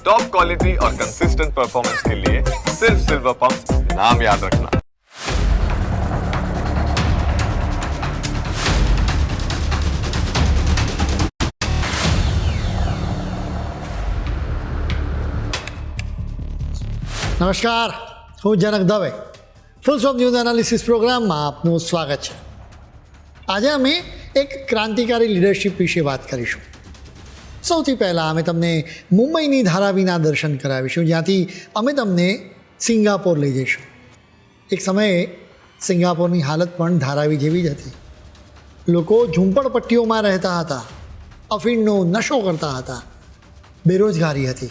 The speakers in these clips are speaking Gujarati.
टॉप क्वालिटी और कंसिस्टेंट परफॉर्मेंस के लिए सिर्फ सिल्वर पंप नाम याद रखना નમસ્કાર હું Janak Dave full stop news analysis પ્રોગ્રામમાં આપનું સ્વાગત છે આજે અમે એક ક્રાંતિકારી લીડરશિપ વિશે વાત કરીશું સૌથી પહેલાં અમે તમને મુંબઈની ધારાવીના દર્શન કરાવીશું. જ્યાંથી અમે તમને સિંગાપોર લઈ જઈશું. એક સમયે સિંગાપોરની હાલત પણ ધારાવી જેવી જ હતી. લોકો ઝૂંપડપટ્ટીઓમાં રહેતા હતા, અફીણનો નશો કરતા હતા, બેરોજગારી હતી.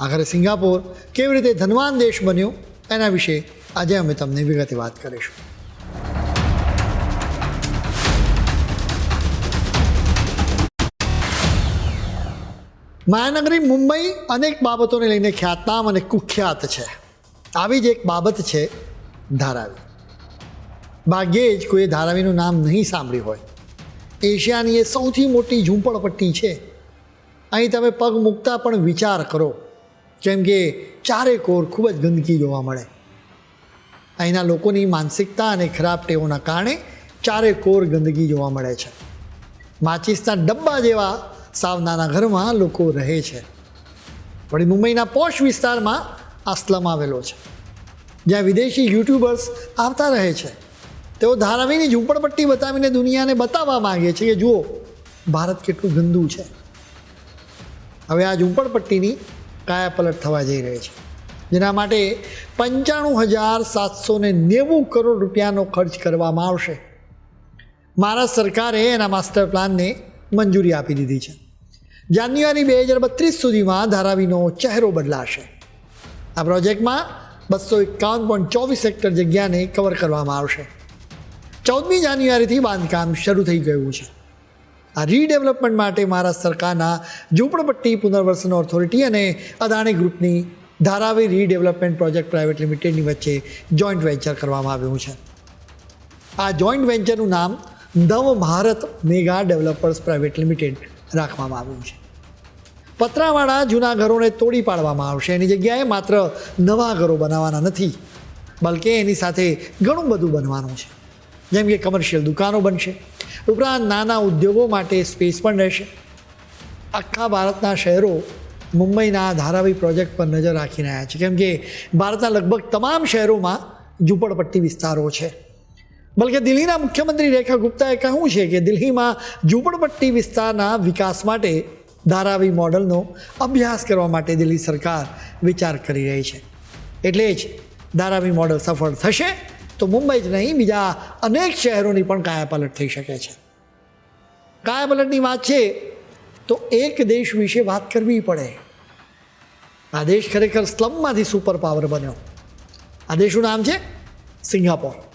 આખરે સિંગાપોર કેવી રીતે ધનવાન દેશ બન્યો એના વિશે આજે અમે તમને વિગતે વાત કરીશું. મહાનગરી મુંબઈ અનેક બાબતોને લઈને ખ્યાતનામ અને કુખ્યાત છે. આવી જ એક બાબત છે ધારાવી. ભાગ્યે જ કોઈએ ધારાવીનું નામ નહીં સાંભળ્યું હોય. એશિયાની એ સૌથી મોટી ઝૂંપડપટ્ટી છે. અહીં તમે પગ મૂકતા પણ વિચાર કરો. જેમ કે ચારે કોર ખૂબ જ ગંદકી જોવા મળે. અહીંના લોકોની માનસિકતા અને ખરાબ ટેવોના કારણે ચારે કોર ગંદકી જોવા મળે છે. માચિસના ડબ્બા જેવા સાવ નાના ઘરમાં લોકો રહે છે. વળી મુંબઈના પોશ વિસ્તારમાં આ સ્લમ આવેલો છે. જ્યાં વિદેશી યુટ્યુબર્સ આવતા રહે છે. તેઓ ધારાવીની ઝૂંપડપટ્ટી બતાવીને દુનિયાને બતાવવા માગે છે કે જુઓ, ભારત કેટલું ગંદુ છે. હવે આ ઝૂંપડપટ્ટીની કાયાપલટ થવા જઈ રહી છે. જેના માટે પંચાણું હજાર સાતસો ને નેવું કરોડ રૂપિયાનો ખર્ચ કરવામાં આવશે. મહારાષ્ટ્ર સરકારે એના માસ્ટર પ્લાનને મંજૂરી આપી દીધી છે. જાન્યુઆરી બે હજાર બત્રીસ સુધીમાં ધારાવીનો ચહેરો બદલાશે. આ પ્રોજેક્ટમાં બસો એકાવન પોઈન્ટ ચોવીસ હેક્ટર જગ્યાને કવર કરવામાં આવશે. ચૌદમી જાન્યુઆરીથી બાંધકામ શરૂ થઈ ગયું છે. આ રીડેવલપમેન્ટ માટે મહારાષ્ટ્ર સરકારના ઝૂંપડપટ્ટી પુનર્વસન ઓથોરિટી અને અદાણી ગ્રુપની ધારાવી રીડેવલપમેન્ટ પ્રોજેક્ટ પ્રાઇવેટ લિમિટેડની વચ્ચે જોઈન્ટ વેન્ચર કરવામાં આવ્યું છે. આ જોઈન્ટ વેન્ચરનું નામ Nav Bharat mega developers private limited રાખવામાં આવ્યું છે. પતરાવાળા જૂના ઘરોને તોડી પાડવામાં આવશે. એની જગ્યાએ માત્ર નવા ઘરો બનાવવાના નથી, બલકે એની સાથે ઘણું બધું બનવાનું છે. જેમ કે કમર્શિયલ દુકાનો બનશે. ઉપરાંત નાના ઉદ્યોગો માટે સ્પેસ પણ રહેશે. આખા ભારતના શહેરો મુંબઈના ધારાવી પ્રોજેક્ટ પર નજર રાખી રહ્યા છે. કેમ કે ભારતના લગભગ તમામ શહેરોમાં ઝૂંપડપટ્ટી વિસ્તારો છે. બલકે દિલ્હીના મુખ્યમંત્રી રેખા ગુપ્તાએ કહ્યું છે કે દિલ્હીમાં ઝૂંપડપટ્ટી વિસ્તારના વિકાસ માટે ધારાવી મોડલનો અભ્યાસ કરવા માટે દિલ્હી સરકાર વિચાર કરી રહી છે. એટલે જ ધારાવી મોડલ સફળ થશે તો મુંબઈ જ નહીં, બીજા અનેક શહેરોની પણ કાયાપલટ થઈ શકે છે. કાયાપલટની વાત છે તો એક દેશ વિશે વાત કરવી પડે. આ દેશ ખરેખર સ્લમમાંથી સુપર પાવર બન્યો. આ દેશનું નામ છે સિંગાપોર.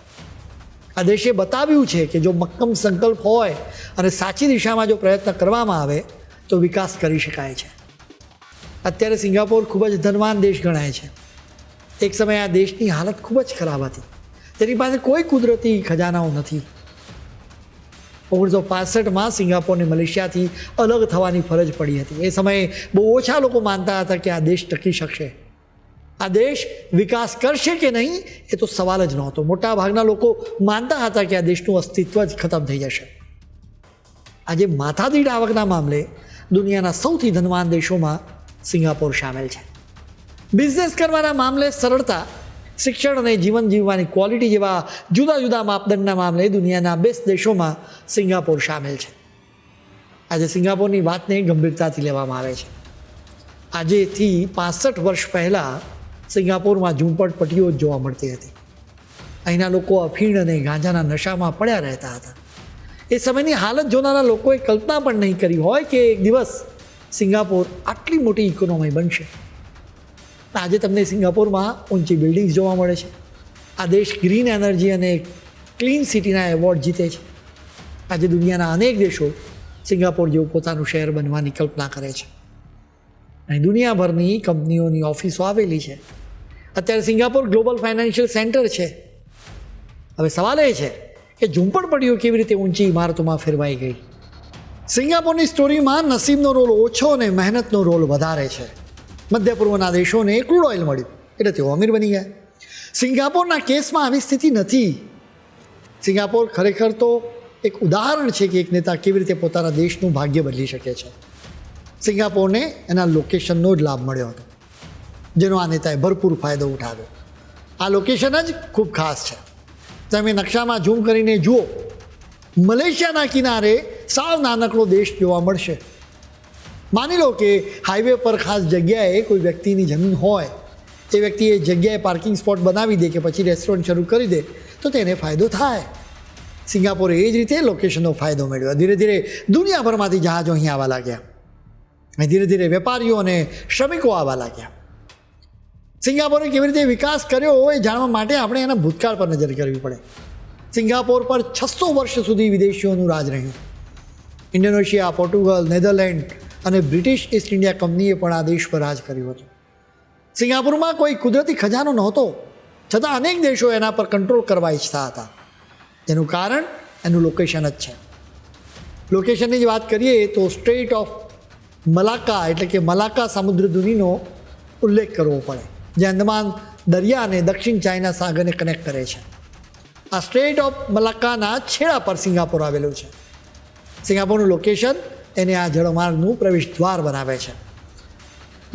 આ દેશે બતાવ્યું છે કે જો મક્કમ સંકલ્પ હોય અને સાચી દિશામાં જો પ્રયત્ન કરવામાં આવે, તો વિકાસ કરી શકાય છે. અત્યારે સિંગાપોર ખૂબ જ ધનવાન દેશ ગણાય છે. એક સમયે આ દેશની હાલત ખૂબ જ ખરાબ હતી. તેની પાસે કોઈ કુદરતી ખજાનાઓ નથી. ઓગણીસો પાસઠમાં સિંગાપોરને મલેશિયાથી અલગ થવાની ફરજ પડી હતી. એ સમયે બહુ ઓછા લોકો માનતા હતા કે આ દેશ ટકી શકશે. આ દેશ વિકાસ કરશે કે નહીં, એ તો સવાલ જ નહોતો. મોટા ભાગના લોકો માનતા હતા કે આ દેશનું અસ્તિત્વ જ ખતમ થઈ જશે. આજે માથાદીઠ આવકના મામલે દુનિયાના સૌથી ધનવાન દેશોમાં સિંગાપોર સામેલ છે. બિઝનેસ કરવાના મામલે સરળતા, શિક્ષણ અને જીવન જીવવાની ક્વોલિટી જેવા જુદા જુદા માપદંડના મામલે દુનિયાના બેસ્ટ દેશોમાં સિંગાપોર સામેલ છે. આજે સિંગાપોરની વાતને ગંભીરતાથી લેવામાં આવે છે. આજેથી પાસઠ વર્ષ પહેલાં સિંગાપોરમાં ઝૂંપડપટ્ટીઓ જ જોવા મળતી હતી. અહીંના લોકો અફીણ અને ગાંજાના નશામાં પડ્યા રહેતા હતા. એ સમયની હાલત જોનારા લોકોએ કલ્પના પણ નહીં કરી હોય કે એક દિવસ સિંગાપોર આટલી મોટી ઇકોનોમી બનશે. આજે તમને સિંગાપોરમાં ઊંચી બિલ્ડિંગ્સ જોવા મળે છે. આ દેશ ગ્રીન એનર્જી અને ક્લીન સિટીના એવોર્ડ જીતે છે. આજે દુનિયાના અનેક દેશો સિંગાપોર જેવું પોતાનું શહેર બનવાની કલ્પના કરે છે. અહીં દુનિયાભરની કંપનીઓની ઓફિસો આવેલી છે. અત્યારે સિંગાપોર ગ્લોબલ ફાઇનાન્શિયલ સેન્ટર છે. હવે સવાલ એ છે કે ઝૂંપડપટ્ટીઓ કેવી રીતે ઊંચી ઇમારતોમાં ફેરવાઈ ગઈ? સિંગાપોરની સ્ટોરીમાં નસીબનો રોલ ઓછો અને મહેનતનો રોલ વધારે છે. મધ્ય પૂર્વના દેશોને ક્રૂડ ઓઇલ મળ્યું, એટલે તેઓ અમીર બની ગયા. સિંગાપોરના કેસમાં આવી સ્થિતિ નથી. સિંગાપોર ખરેખર તો એક ઉદાહરણ છે કે એક નેતા કેવી રીતે પોતાના દેશનું ભાગ્ય બદલી શકે છે. સિંગાપોરને એના લોકેશનનો જ લાભ મળ્યો હતો. જેનો આ નેતાએ ભરપૂર ફાયદો ઉઠાવ્યો. આ લોકેશન જ ખૂબ ખાસ છે. તમે નકશામાં ઝૂમ કરીને જુઓ, મલેશિયાના કિનારે સાવ નાનકડો દેશ જોવા મળશે. માની લો કે હાઈવે પર ખાસ જગ્યાએ કોઈ વ્યક્તિની જમીન હોય, એ વ્યક્તિ એ જગ્યાએ પાર્કિંગ સ્પોટ બનાવી દે કે પછી રેસ્ટોરન્ટ શરૂ કરી દે, તો તેને ફાયદો થાય. સિંગાપોરે એ જ રીતે લોકેશનનો ફાયદો મેળવ્યો. ધીરે ધીરે દુનિયાભરમાંથી જહાજો અહીં આવવા લાગ્યા. અને ધીરે ધીરે વેપારીઓ અને શ્રમિકો આવવા લાગ્યા. સિંગાપોરે કેવી રીતે વિકાસ કર્યો એ જાણવા માટે આપણે એના ભૂતકાળ પર નજર કરવી પડે. સિંગાપોર પર છસો વર્ષ સુધી વિદેશીઓનું રાજ રહ્યું. ઇન્ડોનેશિયા, પોર્ટુગલ, નેધરલેન્ડ અને બ્રિટિશ ઇસ્ટ ઇન્ડિયા કંપનીએ પણ આ દેશ પર રાજ કર્યું હતું. સિંગાપુરમાં કોઈ કુદરતી ખજાનો નહોતો, છતાં અનેક દેશો એના પર કંટ્રોલ કરવા ઈચ્છતા હતા. તેનું કારણ એનું લોકેશન જ છે. લોકેશનની જ વાત કરીએ તો સ્ટ્રેટ ઓફ મલાક્કા એટલે કે મલાક્કા સમુદ્ર ધુનીનો ઉલ્લેખ કરવો પડે. જે અંદમાન દરિયા અને દક્ષિણ ચાઇના સાગરને કનેક્ટ કરે છે. આ સ્ટ્રેટ ઓફ મલાક્કાના છેડા પર સિંગાપોર આવેલું છે. સિંગાપોરનું લોકેશન એને આ જળમાર્ગનું પ્રવેશ દ્વાર બનાવે છે.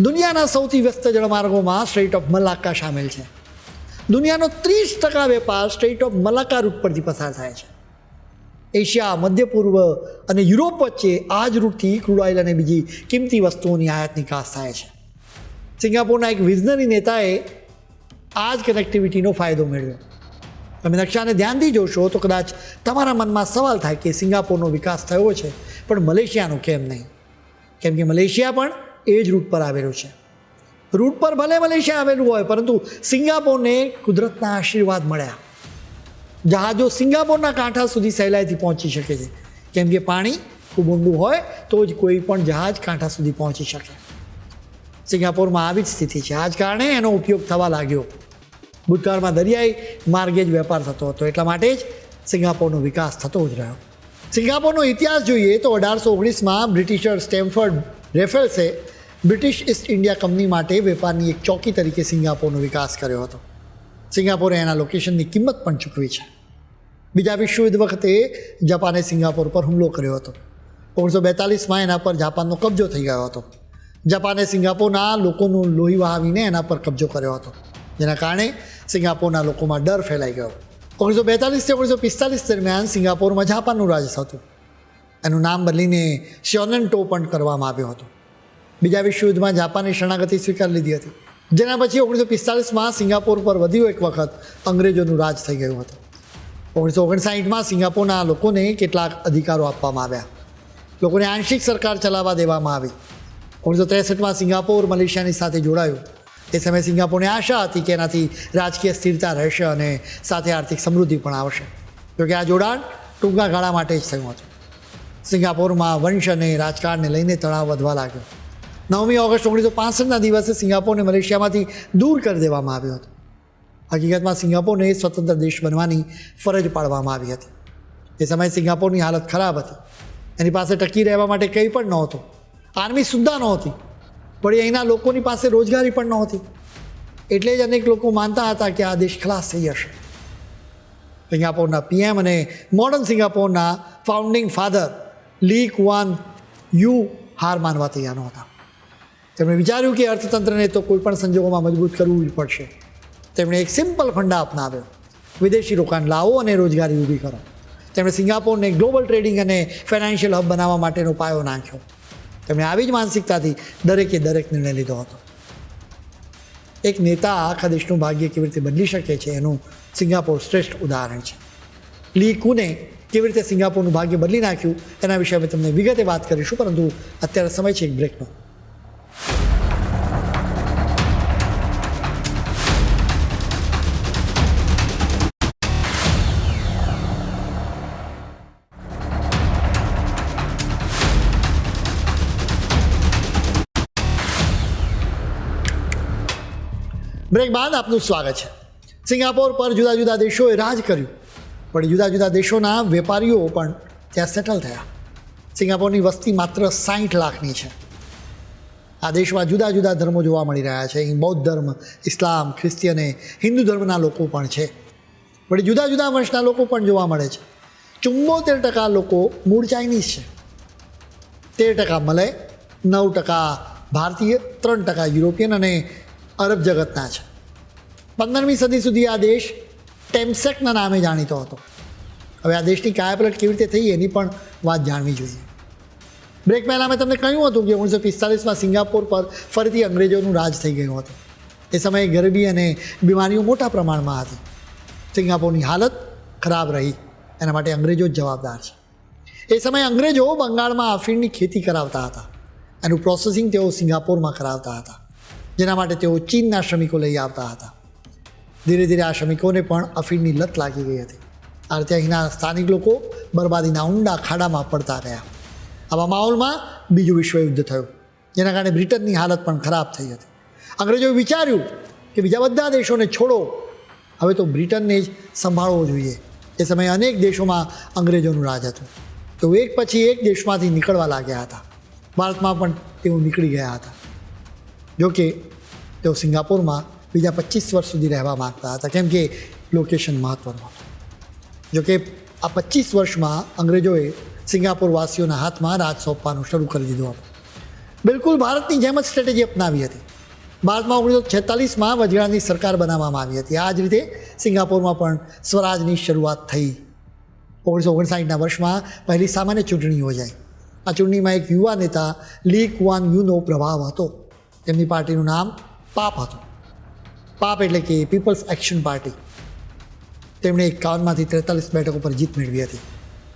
દુનિયાના સૌથી વ્યસ્ત જળમાર્ગોમાં સ્ટ્રેટ ઓફ મલાક્કા સામેલ છે. દુનિયાનો ત્રીસ ટકા વેપાર સ્ટ્રેટ ઓફ મલાક્કા રૂટ પરથી પસાર થાય છે. એશિયા મધ્ય પૂર્વ અને યુરોપ વચ્ચે આ જ રૂટથી ક્રૂડ ઓઇલ અને બીજી કિંમતી વસ્તુઓની આયાત નિકાસ થાય છે. સિંગાપોરના એક વિઝનરી નેતાએ આ જ કનેક્ટિવિટીનો ફાયદો મેળવ્યો. તમે નકશાને ધ્યાનથી જોશો તો કદાચ તમારા મનમાં સવાલ થાય કે સિંગાપુરનો વિકાસ થયો છે, પણ મલેશિયાનો કેમ નહીં? કેમ કે મલેશિયા પણ એ જ રૂટ પર આવેલું છે. રૂટ પર ભલે મલેશિયા આવેલું હોય, પરંતુ સિંગાપોરને કુદરતના આશીર્વાદ મળ્યા. જહાજો સિંગાપોરના કાંઠા સુધી સહેલાઈથી પહોંચી શકે છે. કેમ કે પાણી ખૂબ ઊંડું હોય, તો જ કોઈ પણ જહાજ કાંઠા સુધી પહોંચી શકે. સિંગાપોરમાં આવી જ સ્થિતિ છે. આ જ કારણે એનો ઉપયોગ થવા લાગ્યો. ભૂતકાળમાં દરિયાઈ માર્ગે જ વેપાર થતો હતો. એટલા માટે જ સિંગાપોરનો વિકાસ થતો જ રહ્યો. સિંગાપોરનો ઇતિહાસ જોઈએ તો અઢારસો ઓગણીસમાં બ્રિટિશર સ્ટેમફર્ડ રેફેલ્સે બ્રિટિશ ઇસ્ટ ઇન્ડિયા કંપની માટે વેપારની એક ચોકી તરીકે સિંગાપોરનો વિકાસ કર્યો હતો. સિંગાપોરે એના લોકેશનની કિંમત પણ ચૂકવી છે. બીજા વિશ્વયુદ્ધ વખતે જાપાને સિંગાપોર પર હુમલો કર્યો હતો. ઓગણીસો બેતાલીસમાં એના પર જાપાનનો કબજો થઈ ગયો હતો. જાપાને સિંગાપોરના લોકોનું લોહી વહાવીને એના પર કબજો કર્યો હતો. જેના કારણે સિંગાપોરના લોકોમાં ડર ફેલાઈ ગયો. ઓગણીસો બેતાલીસથી ઓગણીસો પિસ્તાલીસ દરમિયાન સિંગાપોરમાં જાપાનનું રાજ હતું. એનું નામ બદલીને શ્યોનન્ટો પણ કરવામાં આવ્યો હતો. બીજા વિશ્વયુદ્ધમાં જાપાને શરણાગતિ સ્વીકાર લીધી હતી. જેના પછી ઓગણીસો પિસ્તાલીસમાં સિંગાપોર પર વધુ એક વખત અંગ્રેજોનું રાજ થઈ ગયું હતું. ઓગણીસો ઓગણસાઠમાં સિંગાપોરના લોકોને કેટલાક અધિકારો આપવામાં આવ્યા. લોકોને આંશિક સરકાર ચલાવવા દેવામાં આવી. ઓગણીસો ત્રેસઠમાં સિંગાપોર મલેશિયાની સાથે જોડાયું. એ સમયે સિંગાપોરને આશા હતી કે એનાથી રાજકીય સ્થિરતા રહેશે અને સાથે આર્થિક સમૃદ્ધિ પણ આવશે. જોકે આ જોડાણ ટૂંકા ગાળા માટે જ થયું હતું. સિંગાપોરમાં વંશ અને રાજકારણને લઈને તણાવ વધવા લાગ્યો. નવમી ઓગસ્ટ ઓગણીસો પાસઠના દિવસે સિંગાપોરને મલેશિયામાંથી દૂર કરી દેવામાં આવ્યો હતો. હકીકતમાં સિંગાપોરને સ્વતંત્ર દેશ બનવાની ફરજ પાડવામાં આવી હતી. એ સમયે સિંગાપોરની હાલત ખરાબ હતી. એની પાસે ટકી રહેવા માટે કંઈ પણ નહોતું. આર્મી સુદ્ધા નહોતી. પણ અહીંના લોકોની પાસે રોજગારી પણ નહોતી. એટલે જ અનેક લોકો માનતા હતા કે આ દેશ ખલાસ થઈ જશે. સિંગાપોરના પીએમ અને modern સિંગાપોરના founding father Lee Kuan Yew હાર માનવા તૈયાર નહોતા. તેમણે વિચાર્યું કે અર્થતંત્રને તો કોઈપણ સંજોગોમાં મજબૂત કરવું જ પડશે. તેમણે એક સિમ્પલ ફંડા અપનાવ્યો. વિદેશી રોકાણ લાવો અને રોજગારી ઊભી કરો. તેમણે સિંગાપોરને ગ્લોબલ ટ્રેડિંગ અને ફાઇનાન્શિયલ હબ બનાવવા માટેનો પાયો નાખ્યો. તેમણે આવી જ માનસિકતાથી દરેકે દરેક નિર્ણય લીધો હતો. એક નેતા આખા દેશનું ભાગ્ય કેવી રીતે બદલી શકે છે એનું સિંગાપોર શ્રેષ્ઠ ઉદાહરણ છે. લી કુને કેવી રીતે સિંગાપોરનું ભાગ્ય બદલી નાખ્યું એના વિશે અમે તમને વિગતે વાત કરીશું, પરંતુ અત્યારે સમય છે એક બ્રેકનો બ્રેક બાદ આપનું સ્વાગત છે. સિંગાપોર પર જુદા જુદા દેશોએ રાજ કર્યું, પણ જુદા જુદા દેશોના વેપારીઓ પણ ત્યાં સેટલ થયા. સિંગાપોરની વસ્તી માત્ર સાઠ લાખની છે. આ દેશમાં જુદા જુદા ધર્મો જોવા મળી રહ્યા છે. અહીં બૌદ્ધ ધર્મ, ઇસ્લામ, ખ્રિસ્તીયને હિન્દુ ધર્મના લોકો પણ છે. વળી જુદા જુદા વંશના લોકો પણ જોવા મળે છે. ચુમ્મોતેર ટકા લોકો મૂળ ચાઇનીઝ છે. તેર ટકા મલય, નવ ટકા ભારતીય, ત્રણ ટકા યુરોપિયન અને અરબ જગતના છે. પંદરમી સદી સુધી આ દેશ ટેમ્સેકના નામે જાણીતો હતો. હવે આ દેશની કાયાપલટ કેવી રીતે થઈ એની પણ વાત જાણવી જોઈએ. બ્રેક પહેલાં મેં તમને કહ્યું હતું કે ઓગણીસો પિસ્તાલીસમાં સિંગાપોર પર ફરીથી અંગ્રેજોનું રાજ થઈ ગયું હતું. એ સમયે ગરબી અને બીમારીઓ મોટા પ્રમાણમાં હતી. સિંગાપોરની હાલત ખરાબ રહી. એના માટે અંગ્રેજો જ જવાબદાર છે. એ સમયે અંગ્રેજો બંગાળમાં આફીણની ખેતી કરાવતા હતા. એનું પ્રોસેસિંગ તેઓ સિંગાપોરમાં કરાવતા હતા. જેના માટે તેઓ ચીનના શ્રમિકો લઈ આવતા હતા. ધીરે ધીરે આ શ્રમિકોને પણ અફીણની લત લાગી ગઈ હતી. આ રીતે અહીંના સ્થાનિક લોકો બરબાદીના ઊંડા ખાડામાં પડતા ગયા આવા માહોલમાં બીજું વિશ્વયુદ્ધ થયું. જેના કારણે બ્રિટનની હાલત પણ ખરાબ થઈ હતી. અંગ્રેજોએ વિચાર્યું કે બીજા બધા દેશોને છોડો. હવે તો બ્રિટનને જ સંભાળવો જોઈએ. એ સમયે અનેક દેશોમાં અંગ્રેજોનું રાજ હતું. તો એક પછી એક દેશમાંથી નીકળવા લાગ્યા હતા. ભારતમાં પણ તેઓ નીકળી ગયા હતા. જોકે તેઓ સિંગાપુરમાં બીજા પચીસ વર્ષ સુધી રહેવા માગતા હતા. કેમ કે લોકેશન મહત્ત્વનું હતું. જોકે આ પચીસ વર્ષમાં અંગ્રેજોએ સિંગાપુરવાસીઓના હાથમાં રાજ સોંપવાનું શરૂ કરી દીધું હતું. બિલકુલ ભારતની જેમ જ સ્ટ્રેટેજી અપનાવી હતી. ભારતમાં ઓગણીસો છેતાલીસમાં વજરાની સરકાર બનાવવામાં આવી હતી. આ જ રીતે સિંગાપુરમાં પણ સ્વરાજની શરૂઆત થઈ. ઓગણીસો ઓગણસાઠના વર્ષમાં પહેલી સામાન્ય ચૂંટણી યોજાઈ. આ ચૂંટણીમાં એક યુવા નેતા લી કુઆન યુનો પ્રભાવ હતો. તેમની પાર્ટીનું નામ પાપ હતું. પાપ એટલે કે પીપલ્સ એક્શન પાર્ટી. તેમણે એકાવનમાંથી ત્રેતાલીસ બેઠકો પર જીત મેળવી હતી.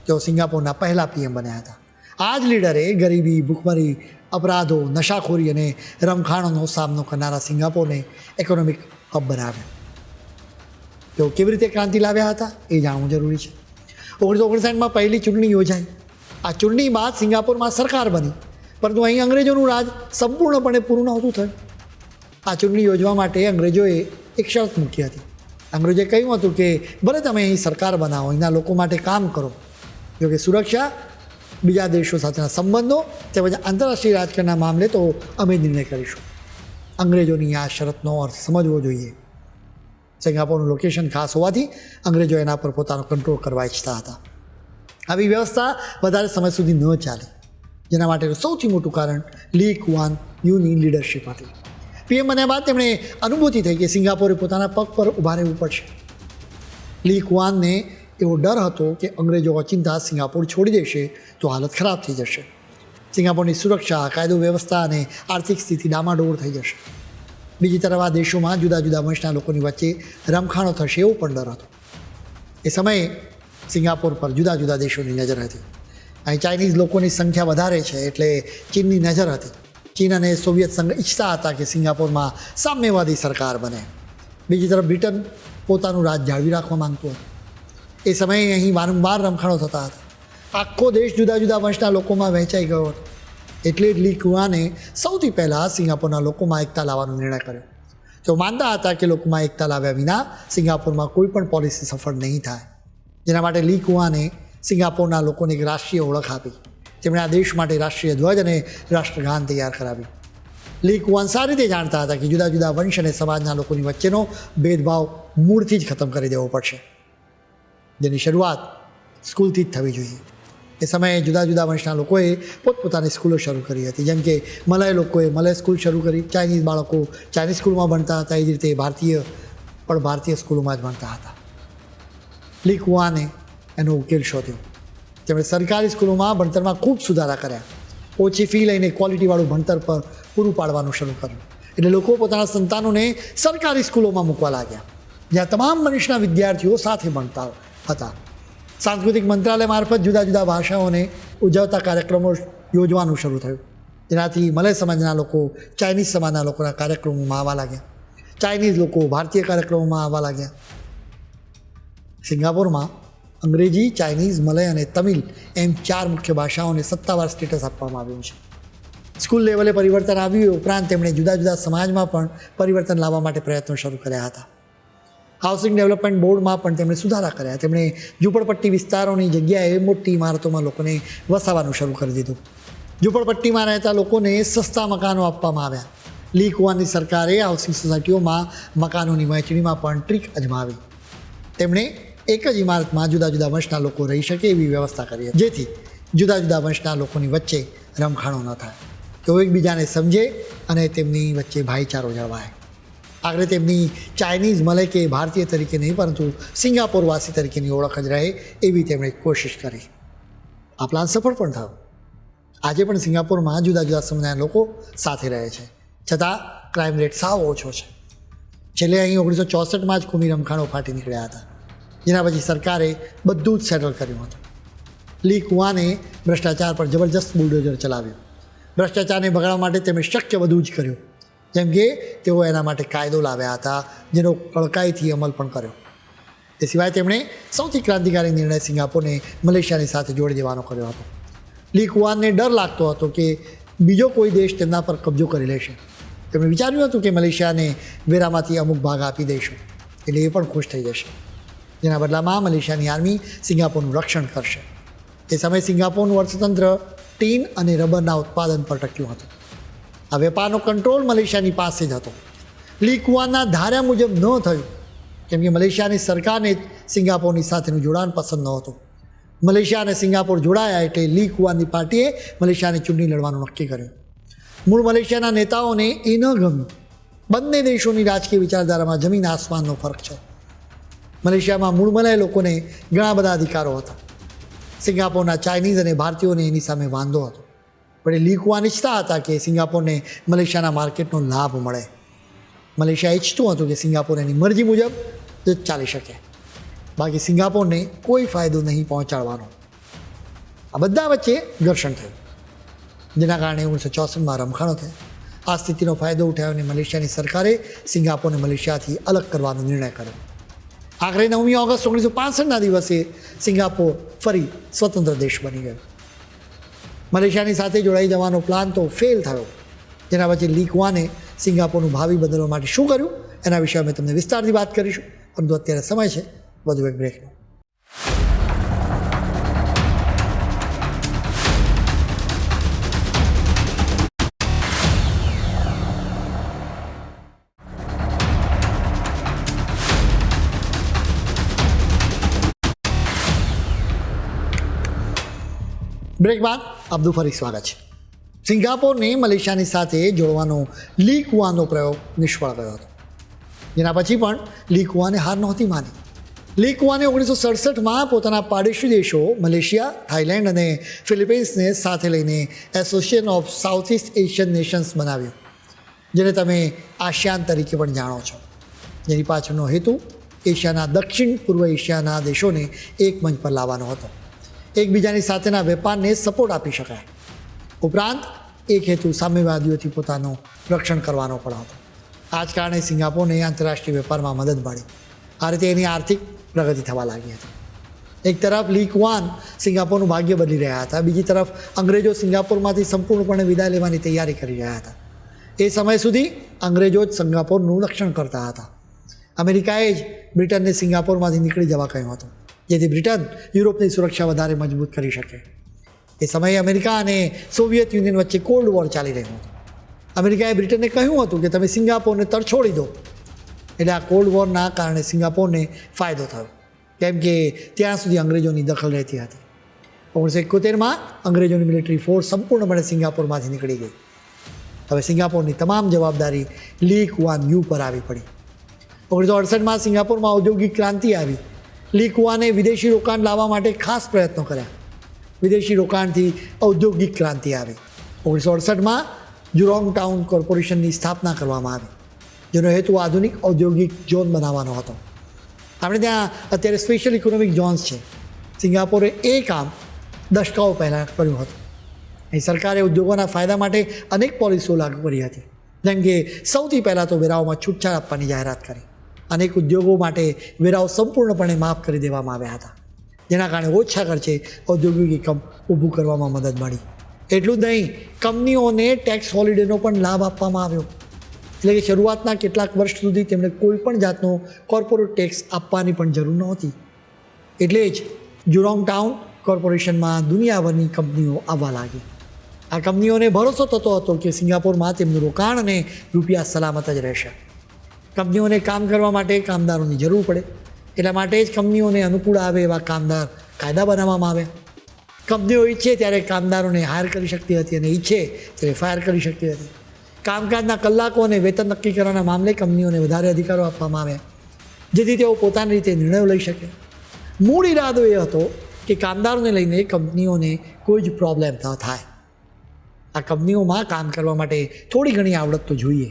તેઓ સિંગાપોરના પહેલા પીએમ બન્યા હતા. આ જ લીડરે ગરીબી, ભૂખમરી, અપરાધો, નશાખોરી અને રમખાણોનો સામનો કરનારા સિંગાપોરને ઇકોનોમિક હબ બનાવ્યો. તેઓ કેવી રીતે ક્રાંતિ લાવ્યા હતા એ જાણવું જરૂરી છે. ઓગણીસો ઓગણસાઠમાં પહેલી ચૂંટણી યોજાઈ. આ ચૂંટણી બાદ સિંગાપોરમાં સરકાર બની. પરંતુ અહીં અંગ્રેજોનું રાજ સંપૂર્ણપણે પૂરું નહોતું થયું. આ ચૂંટણી યોજવા માટે અંગ્રેજોએ એક શરત મૂકી હતી. અંગ્રેજોએ કહ્યું હતું કે, ભલે તમે અહીં સરકાર બનાવો, અહીંના લોકો માટે કામ કરો. જોકે સુરક્ષા, બીજા દેશો સાથેના સંબંધો તેમજ આંતરરાષ્ટ્રીય રાજકારણના મામલે તો અમે નિર્ણય કરીશું. અંગ્રેજોની આ શરતનો અર્થ સમજવો જોઈએ. સિંગાપોરનું લોકેશન ખાસ હોવાથી અંગ્રેજો એના પર પોતાનો કંટ્રોલ કરવા ઈચ્છતા હતા. આવી વ્યવસ્થા વધારે સમય સુધી ન ચાલે. જેના માટેનું સૌથી મોટું કારણ લી કુઆન યુની લીડરશિપ હતી. પીએમ બન્યા બાદ તેમણે અનુભૂતિ થઈ કે સિંગાપોરે પોતાના પગ પર ઊભા રહેવું પડશે. લી કુઆનને એવો ડર હતો કે અંગ્રેજો અચિંતા સિંગાપોર છોડી દેશે તો હાલત ખરાબ થઈ જશે. સિંગાપોરની સુરક્ષા, કાયદો વ્યવસ્થા અને આર્થિક સ્થિતિ ડામાડોળ થઈ જશે. બીજી તરફ આ દેશોમાં જુદા જુદા વંશના લોકોની વચ્ચે રમખાણો થશે એવો પણ ડર હતો. એ સમયે સિંગાપોર પર જુદા જુદા દેશોની નજર હતી. અહીં ચાઇનીઝ લોકોની સંખ્યા વધારે છે એટલે ચીનની નજર હતી. ચીન અને સોવિયત સંઘ ઈચ્છતા હતા કે સિંગાપોરમાં સામ્યવાદી સરકાર બને. બીજી તરફ બ્રિટન પોતાનું રાજ જાળવી રાખવા માંગતું હતું. એ સમયે અહીં વારંવાર રમખાણો થતા હતા. આખો દેશ જુદા જુદા વંશના લોકોમાં વહેંચાઈ ગયો હતો. એટલે જ લી કુઆને સૌથી પહેલાં સિંગાપોરના લોકોમાં એકતા લાવવાનો નિર્ણય કર્યો. તેઓ માનતા હતા કે લોકોમાં એકતા લાવ્યા વિના સિંગાપોરમાં કોઈ પણ પોલિસી સફળ નહીં થાય. જેના માટે લી કુઆને સિંગાપોરના લોકોને એક રાષ્ટ્રીય ઓળખ આપી. તેમણે આ દેશ માટે રાષ્ટ્રીય ધ્વજ અને રાષ્ટ્રગાન તૈયાર કરાવી લી કુવાન સારી રીતે જાણતા હતા કે જુદા જુદા વંશ અને સમાજના લોકોની વચ્ચેનો ભેદભાવ મૂળથી જ ખતમ કરી દેવો પડશે. જેની શરૂઆત સ્કૂલથી જ થવી જોઈએ. એ સમયે જુદા જુદા વંશના લોકોએ પોતપોતાની સ્કૂલો શરૂ કરી હતી. જેમ કે મલય લોકોએ મલય સ્કૂલ શરૂ કરી, ચાઇનીઝ બાળકો ચાઇનીઝ સ્કૂલમાં ભણતા હતા. એ જ રીતે ભારતીય, પણ ભારતીય સ્કૂલોમાં જ ભણતા હતા. લી કુઆને એનો ઉકેલ શોધ્યો. તેમણે સરકારી સ્કૂલોમાં ભણતરમાં ખૂબ સુધારા કર્યા. ઓછી ફી લઈને ક્વોલિટીવાળું ભણતર પર પૂરું પાડવાનું શરૂ કર્યું. એટલે લોકો પોતાના સંતાનોને સરકારી સ્કૂલોમાં મૂકવા લાગ્યા. જ્યાં તમામ મનુષ્યના વિદ્યાર્થીઓ સાથે ભણતા હતા. સાંસ્કૃતિક મંત્રાલય મારફત જુદા જુદા ભાષાઓને ઉજવતા કાર્યક્રમો યોજવાનું શરૂ થયું. જેનાથી મલય સમાજના લોકો, ચાઇનીઝ સમાજના લોકોના કાર્યક્રમોમાં આવવા લાગ્યા. ચાઇનીઝ લોકો ભારતીય કાર્યક્રમોમાં આવવા લાગ્યા. સિંગાપોરમાં અંગ્રેજી, ચાઇનીઝ, મલય અને તમિલ એમ ચાર મુખ્ય ભાષાઓને સત્તાવાર સ્ટેટસ આપવામાં આવ્યું છે. સ્કૂલ લેવલે પરિવર્તન આવ્યું ઉપરાંત તેમણે જુદા જુદા સમાજમાં પણ પરિવર્તન લાવવા માટે પ્રયત્નો શરૂ કર્યા હતા. હાઉસિંગ ડેવલપમેન્ટ બોર્ડમાં પણ તેમણે સુધારા કર્યા. તેમણે ઝૂંપડપટ્ટી વિસ્તારોની જગ્યાએ મોટી ઇમારતોમાં લોકોને વસાવવાનું શરૂ કરી દીધું. ઝૂંપડપટ્ટીમાં રહેતા લોકોને સસ્તા મકાનો આપવામાં આવ્યા. લી કુવાની સરકારે હાઉસિંગ સોસાયટીઓમાં મકાનોની વહેંચણીમાં પણ ટ્રીક અજમાવી. તેમણે એક જ ઇમારતમાં જુદા જુદા વંશના લોકો રહી શકે એવી વ્યવસ્થા કરી જેથી જુદા જુદા વંશના લોકોની વચ્ચે રમખાણો ન થાય. તેઓ એકબીજાને સમજે અને તેમની વચ્ચે ભાઈચારો જળવાય. આગળ તેમની ચાઇનીઝ મલે કે ભારતીય તરીકે નહીં, પરંતુ સિંગાપોરવાસી તરીકેની ઓળખ જ રહે એવી તેમણે કોશિશ કરી. આ પ્લાન સફળ પણ થયો. આજે પણ સિંગાપોરમાં જુદા જુદા સમુદાયના લોકો સાથે રહે છે. છતાં ક્રાઇમ રેટ સાવ ઓછો છે. છેલ્લે અહીં ઓગણીસો ચોસઠમાં જ કુમી રમખાણો ફાટી નીકળ્યા હતા. જેના પછી સરકારે બધું જ સેટલ કર્યું હતું. લી કુવાને ભ્રષ્ટાચાર પર જબરજસ્ત બુલડોઝર ચલાવ્યું. ભ્રષ્ટાચારને ભગાડવા માટે તેમણે શક્ય બધું જ કર્યું. જેમ કે તેઓ એના માટે કાયદો લાવ્યા હતા, જેનો કડકાઈથી અમલ પણ કર્યો. તે સિવાય તેમણે સૌથી ક્રાંતિકારી નિર્ણય સિંગાપોરને મલેશિયાની સાથે જોડી દેવાનો કર્યો હતો. લી કુવાનને ડર લાગતો હતો કે બીજો કોઈ દેશ તેમના પર કબજો કરી લેશે. તેમણે વિચાર્યું હતું કે મલેશિયાને વેરામાંથી અમુક ભાગ આપી દઈશું. એટલે એ પણ ખુશ થઈ જશે. જેના બદલામાં મલેશિયાની આર્મી સિંગાપોરનું રક્ષણ કરશે. તે સમયે સિંગાપોરનું અર્થતંત્ર ટીન અને રબરના ઉત્પાદન પર ટક્યું હતું. આ વેપારનો કંટ્રોલ મલેશિયાની પાસે જ હતો. લી કુવાનના ધાર્યા મુજબ ન થયું, કેમ કે મલેશિયાની સરકારને જ સિંગાપોરની સાથેનું જોડાણ પસંદ નહોતું. મલેશિયા અને સિંગાપોર જોડાયા એટલે લી કુવાનની પાર્ટીએ મલેશિયાની ચૂંટણી લડવાનું નક્કી કર્યું. મૂળ મલેશિયાના નેતાઓને એ ન ગમ્યું. બંને દેશોની રાજકીય વિચારધારામાં જમીન આસમાનનો ફરક છે. મલેશિયામાં મૂળ મલાય લોકોને ઘણા બધા અધિકારો હતા. સિંગાપોરના ચાઇનીઝ અને ભારતીયોને એની સામે વાંધો હતો. પણ એ લીકવા ઈચ્છતા હતા કે સિંગાપોરને મલેશિયાના માર્કેટનો લાભ મળે. મલેશિયા ઈચ્છતું હતું કે સિંગાપોર એની મરજી મુજબ જ ચાલી શકે. બાકી સિંગાપોરને કોઈ ફાયદો નહીં પહોંચાડવાનો. આ બધા વચ્ચે ઘર્ષણ થયું. જેના કારણે ઓગણીસો ચોસઠમાં રમખાણો થયા. આ સ્થિતિનો ફાયદો ઉઠાવીને મલેશિયાની સરકારે સિંગાપોરને મલેશિયાથી અલગ કરવાનો નિર્ણય કર્યો. આખરે નવમી ઓગસ્ટ ઓગણીસો પાસઠના દિવસે સિંગાપોર ફરી સ્વતંત્ર દેશ બની ગયો. મલેશિયાની સાથે જોડાઈ જવાનો પ્લાન તો ફેલ થયો. જેના પછી લીક વાને સિંગાપોરનું ભાવિ બદલવા માટે શું કર્યું? એના વિશે અમે તમને વિસ્તારથી વાત કરીશું. પરંતુ અત્યારે સમય છે. વધુ એક બ્રેકનો બ્રેક બાદ આપનું ફરી સ્વાગત છે. સિંગાપોરને મલેશિયાની સાથે જોડવાનો લી કુવાનો પ્રયોગ નિષ્ફળ ગયો હતો. જેના પછી પણ લી કુવાને હાર નહોતી માની. લી કુવાને ઓગણીસો સડસઠમાં પોતાના પાડોશી દેશો મલેશિયા, થાઇલેન્ડ અને ફિલિપિન્સને સાથે લઈને Association of South East Asian Nations બનાવ્યું. જેને તમે આસિયાન તરીકે પણ જાણો છો. જેની પાછળનો હેતુ એશિયાના દક્ષિણ પૂર્વ એશિયાના દેશોને એક મંચ પર લાવવાનો હતો. એકબીજાની સાથેના વેપારને સપોર્ટ આપી શકાય. ઉપરાંત, એક હેતુ સામ્યવાદીઓથી પોતાનું રક્ષણ કરવાનો પણ હતો. આ જ કારણે સિંગાપોરને આંતરરાષ્ટ્રીય વેપારમાં મદદ મળી. આ રીતે એની આર્થિક પ્રગતિ થવા લાગી હતી. એક તરફ, લી વાન સિંગાપોરનું ભાગ્ય બદલી રહ્યા હતા. બીજી તરફ, અંગ્રેજો સિંગાપોરમાંથી સંપૂર્ણપણે વિદાય લેવાની તૈયારી કરી રહ્યા હતા. એ સમય સુધી અંગ્રેજો જ સિંગાપોરનું રક્ષણ કરતા હતા. અમેરિકાએ જ બ્રિટનને સિંગાપોરમાંથી નીકળી જવા કહ્યું હતું. જેથી બ્રિટન યુરોપની સુરક્ષા વધારે મજબૂત કરી શકે. એ સમયે અમેરિકા અને સોવિયત યુનિયન વચ્ચે કોલ્ડ વોર ચાલી રહ્યો હતો. અમેરિકાએ બ્રિટનને કહ્યું હતું કે તમે સિંગાપોરને તરછોડી દો. એટલે આ કોલ્ડ વોરના કારણે સિંગાપોરને ફાયદો થયો. કેમ કે ત્યાં સુધી અંગ્રેજોની દખલ રહેતી હતી. ઓગણીસો એકોતેરમાં અંગ્રેજોની મિલિટરી ફોર્સ સંપૂર્ણપણે સિંગાપોરમાંથી નીકળી ગઈ. હવે સિંગાપોરની તમામ જવાબદારી લી કુઆન યુ પર આવી પડી. ઓગણીસો અડસઠમાં સિંગાપોરમાં ઔદ્યોગિક ક્રાંતિ આવી. લી કુવાને વિદેશી રોકાણ લાવવા માટે ખાસ પ્રયત્નો કર્યા. વિદેશી રોકાણથી ઔદ્યોગિક ક્રાંતિ આવી. ઓગણીસો અડસઠમાં જુરોંગ ટાઉન કોર્પોરેશનની સ્થાપના કરવામાં આવી, જેનો હેતુ આધુનિક ઔદ્યોગિક ઝોન બનાવવાનો હતો. આપણે ત્યાં અત્યારે સ્પેશિયલ ઇકોનોમિક ઝોન્સ છે. સિંગાપોરે એ કામ દશકાઓ પહેલાં કર્યું હતું. અહીં સરકારે ઉદ્યોગોના ફાયદા માટે અનેક પોલિસીઓ લાગુ કરી હતી, જેમ કે સૌથી પહેલાં તો વેરાઓમાં છૂટછાટ આપવાની જાહેરાત કરી. અનેક ઉદ્યોગો માટે વેરાઓ સંપૂર્ણપણે માફ કરી દેવામાં આવ્યા હતા. જેના કારણે ઓછા ખર્ચે ઔદ્યોગિક એકમ ઊભું કરવામાં મદદ મળી. એટલું જ નહીં, કંપનીઓને ટેક્સ હોલિડેનો પણ લાભ આપવામાં આવ્યો. એટલે કે શરૂઆતના કેટલાક વર્ષ સુધી તેમણે કોઈ પણ જાતનો કોર્પોરેટ ટેક્સ આપવાની પણ જરૂર નહોતી. એટલે જ જુરોંગ ટાઉન કોર્પોરેશનમાં દુનિયાભરની કંપનીઓ આવવા લાગી. આ કંપનીઓને ભરોસો થતો હતો કે સિંગાપોરમાં તેમનું રોકાણ અને રૂપિયા સલામત જ રહેશે. કંપનીઓને કામ કરવા માટે કામદારોની જરૂર પડે. એટલા માટે જ કંપનીઓને અનુકૂળ આવે એવા કામદાર કાયદા બનાવવામાં આવે. કંપનીઓ ઈચ્છે ત્યારે કામદારોને હાયર કરી શકતી હતી અને ઈચ્છે ત્યારે ફાયર કરી શકતી હતી. કામકાજના કલાકો અને વેતન નક્કી કરવાના મામલે કંપનીઓને વધારે અધિકારો આપવામાં આવ્યા. જેથી તેઓ પોતાની રીતે નિર્ણયો લઈ શકે. મૂળ ઈરાદો એ હતો કે કામદારોને લઈને કંપનીઓને કોઈ જ પ્રોબ્લેમ ન થાય. આ કંપનીઓમાં કામ કરવા માટે થોડી ઘણી આવડત તો જોઈએ.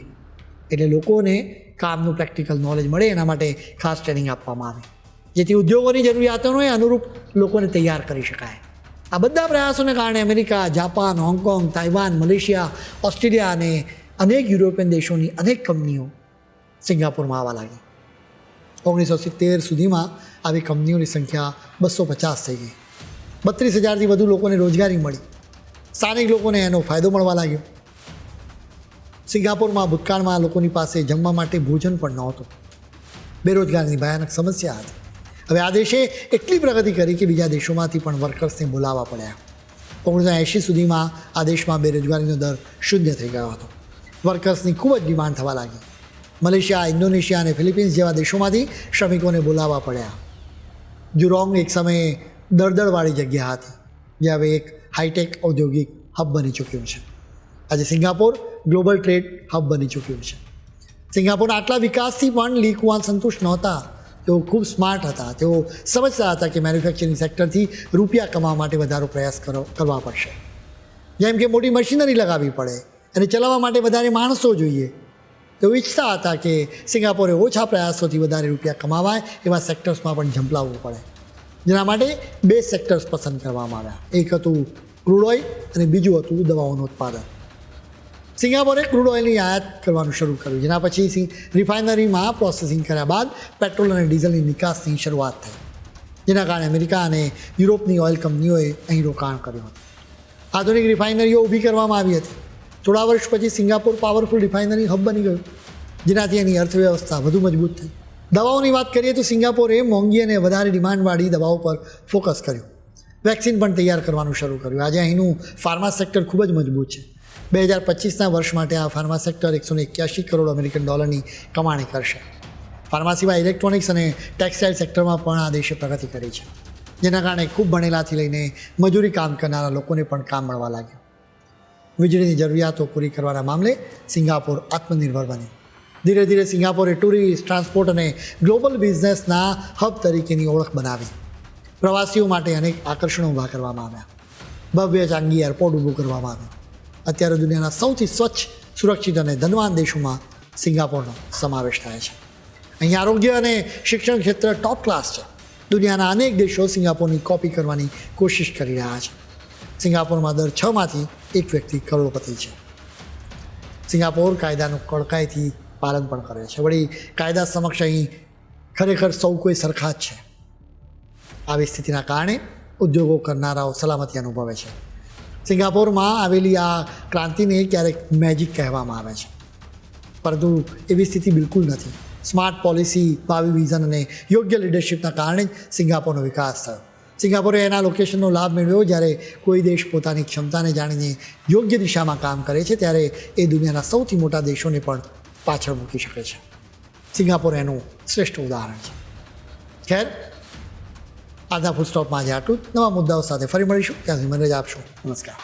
એટલે લોકોને કામનું પ્રેક્ટિકલ નોલેજ મળે, એના માટે ખાસ ટ્રેનિંગ આપવામાં આવે. જેથી ઉદ્યોગોની જરૂરિયાતોને અનુરૂપ લોકોને તૈયાર કરી શકાય. આ બધા પ્રયાસોને કારણે America, Japan, Hong Kong, Taiwan, Malaysia, Australia અને અનેક યુરોપિયન દેશોની અનેક કંપનીઓ સિંગાપુરમાં આવવા લાગી. ઓગણીસો સિત્તેર સુધીમાં આવી કંપનીઓની સંખ્યા બસો પચાસ થઈ ગઈ. બત્રીસ હજારથી વધુ લોકોને રોજગારી મળી. સ્થાનિક લોકોને એનો ફાયદો મળવા લાગ્યો. સિંગાપુરમાં ભૂતકાળમાં લોકોની પાસે જમવા માટે ભોજન પણ નહોતું. બેરોજગારની ભયાનક સમસ્યા હતી. હવે આ દેશે એટલી પ્રગતિ કરી કે બીજા દેશોમાંથી પણ વર્કર્સને બોલાવવા પડ્યા. ઓગણીસો એંશી સુધીમાં આ દેશમાં બેરોજગારીનો દર શૂન્ય થઈ ગયો હતો. વર્કર્સની ખૂબ જ ડિમાન્ડ થવા લાગી. મલેશિયા, ઇન્ડોનેશિયા અને ફિલિપિન્સ જેવા દેશોમાંથી શ્રમિકોને બોલાવવા પડ્યા. જુરોંગ એક સમયે દળદળવાળી જગ્યા હતી જે હવે એક હાઈટેક ઔદ્યોગિક હબ બની ચૂક્યું છે. આજે સિંગાપોર ગ્લોબલ ટ્રેડ હબ બની ચૂક્યું છે. સિંગાપોર આટલા વિકાસથી પણ લી કુવાન સંતુષ્ટ નહોતા. તેઓ ખૂબ સ્માર્ટ હતા. તેઓ સમજતા હતા કે મેન્યુફેક્ચરિંગ સેક્ટરથી રૂપિયા કમાવા માટે વધારો પ્રયાસ કરો, કરવા પડશે. જેમ કે મોટી મશીનરી લગાવવી પડે અને ચલાવવા માટે વધારે માણસો જોઈએ. તેઓ ઈચ્છતા હતા કે સિંગાપોરે ઓછા પ્રયાસોથી વધારે રૂપિયા કમાવાય એવા સેક્ટર્સમાં પણ ઝંપલાવવું પડે. જેના માટે બે સેક્ટર્સ પસંદ કરવામાં આવ્યા. એક હતું ક્રૂડ ઓઇલ અને બીજું હતું દવાઓનું ઉત્પાદન. સિંગાપોરે ક્રૂડ ઓઇલની આયાત કરવાનું શરૂ કર્યું. જેના પછી રિફાઇનરીમાં પ્રોસેસિંગ કર્યા બાદ પેટ્રોલ અને ડીઝલની નિકાસની શરૂઆત થઈ. જેના કારણે અમેરિકા અને યુરોપની ઓઇલ કંપનીઓએ અહીં રોકાણ કર્યું હતું. આધુનિક રિફાઇનરીઓ ઊભી કરવામાં આવી હતી. થોડા વર્ષ પછી સિંગાપોર પાવરફુલ રિફાઇનરી હબ બની ગયું, જેનાથી એની અર્થવ્યવસ્થા વધુ મજબૂત થઈ. દવાઓની વાત કરીએ તો સિંગાપોરે મોંઘી અને વધારે ડિમાન્ડવાળી દવાઓ પર ફોકસ કર્યું. વેક્સિન પણ તૈયાર કરવાનું શરૂ કર્યું. આજે અહીંનું ફાર્મા સેક્ટર ખૂબ જ મજબૂત છે. બે હજાર પચીસના વર્ષ માટે આ ફાર્મા સેક્ટર એકસો એક્યાસી કરોડ અમેરિકન ડોલરની કમાણી કરશે. ફાર્મા ઇલેક્ટ્રોનિક્સ અને ટેક્સટાઇલ સેક્ટરમાં પણ આ દેશે પ્રગતિ કરી છે. જેના કારણે ખૂબ ભણેલાથી લઈને મજૂરી કામ કરનારા લોકોને પણ કામ મળવા લાગ્યું. વીજળીની જરૂરિયાતો પૂરી કરવાના મામલે સિંગાપોર આત્મનિર્ભર બની ધીરે ધીરે સિંગાપોરે ટુરિસ્ટ ટ્રાન્સપોર્ટ અને ગ્લોબલ બિઝનેસના હબ તરીકેની ઓળખ બનાવી. પ્રવાસીઓ માટે અનેક આકર્ષણો ઊભા કરવામાં આવ્યા. ભવ્ય ચાંગી એરપોર્ટ ઊભું કરવામાં આવ્યું. અત્યારે દુનિયાના સૌથી સ્વચ્છ, સુરક્ષિત અને ધનવાન દેશોમાં સિંગાપોરનો સમાવેશ થાય છે. અહીં આરોગ્ય અને શિક્ષણ ક્ષેત્ર ટોપ ક્લાસ છે. દુનિયાના અનેક દેશો સિંગાપોરની કોપી કરવાની કોશિશ કરી રહ્યા છે. સિંગાપોરમાં દર છમાંથી એક વ્યક્તિ કરોડપતિ છે. સિંગાપોર કાયદાનું કડકાઈથી પાલન પણ કરે છે. વળી કાયદા સમક્ષ અહીં ખરેખર સૌ કોઈ સરખા જ છે. આવી સ્થિતિના કારણે ઉદ્યોગો કરનારાઓ સલામતી અનુભવે છે. સિંગાપોરમાં આવેલી આ ક્રાંતિને ક્યારેક મેજિક કહેવામાં આવે છે. પરંતુ એવી સ્થિતિ બિલકુલ નથી. સ્માર્ટ પોલિસી ભાવિ વિઝન અને યોગ્ય લીડરશિપના કારણે જ સિંગાપોરનો વિકાસ થયો. સિંગાપોરે એના લોકેશનનો લાભ મેળવ્યો જ્યારે કોઈ દેશ પોતાની ક્ષમતાને જાણીને યોગ્ય દિશામાં કામ કરે છે ત્યારે એ દુનિયાના સૌથી મોટા દેશોને પણ પાછળ મૂકી શકે છે. સિંગાપોર એનું શ્રેષ્ઠ ઉદાહરણ છે. ખેર આજના ફૂલ સ્ટોપમાં આજે આટલું નવા મુદ્દાઓ સાથે ફરી મળીશું. ત્યાં સુધી મને જ આપશો. નમસ્કાર.